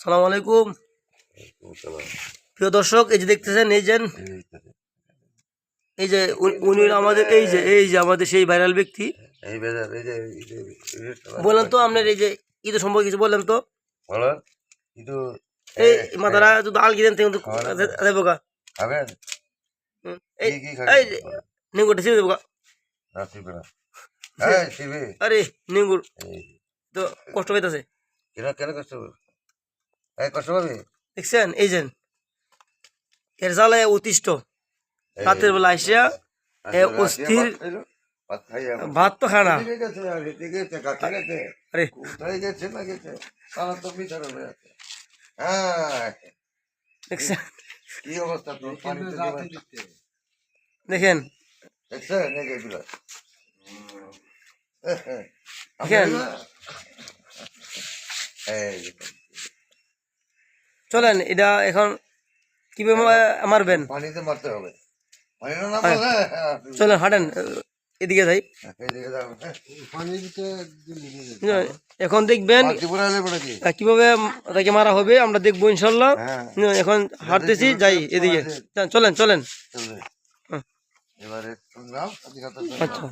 সালাম আলাইকুম। প্রিয় দর্শক এই যে দেখতেছেন এই যে এই যে উনি- আমাদের এই যে এই যে আমাদের সেই ভাইরাল ব্যক্তি। বললেন তো আপনার এই যে ঈদ সম্পর্কে কিছু বললেন তো? এই মাতারা দেবো গা এই নিঙ্গুরটা ছিঁড়ে দেবো গা। শিবে আরে নিঙ্গুর। তো কষ্ট পাইতেছে। কেন কেন কষ্ট কষ্ট পাবে? দেখছেন? এই যে এর জ্বালায় অতিষ্ঠ। রাতের বেলা আসিয়া এ অস্থির ভাত তো খায় না। আরে ঠিক আছে কাছে গেছে। আরে। কোথায় গেছে না গেছে? সারা তো মিটার হয়ে আছে। হ্যাঁ। দেখছেন? কি অবস্থা তোর দেখেন। দেখছেন? দেখেন। এই। চলেন এটা এখন কীভাবে মারবেন? পানিতে মারতে হবে। হ্যাঁ, চলেন হাঁটেন এদিকে যাই। হ্যাঁ। এখন দেখবেন কি? আহ, কীভাবে তাকে মারা হবে আমরা দেখব ইনশাল্লাহ। হ্যাঁ, এখন হাঁটতেছি যাই এদিকে। চলেন চলেন। আচ্ছা।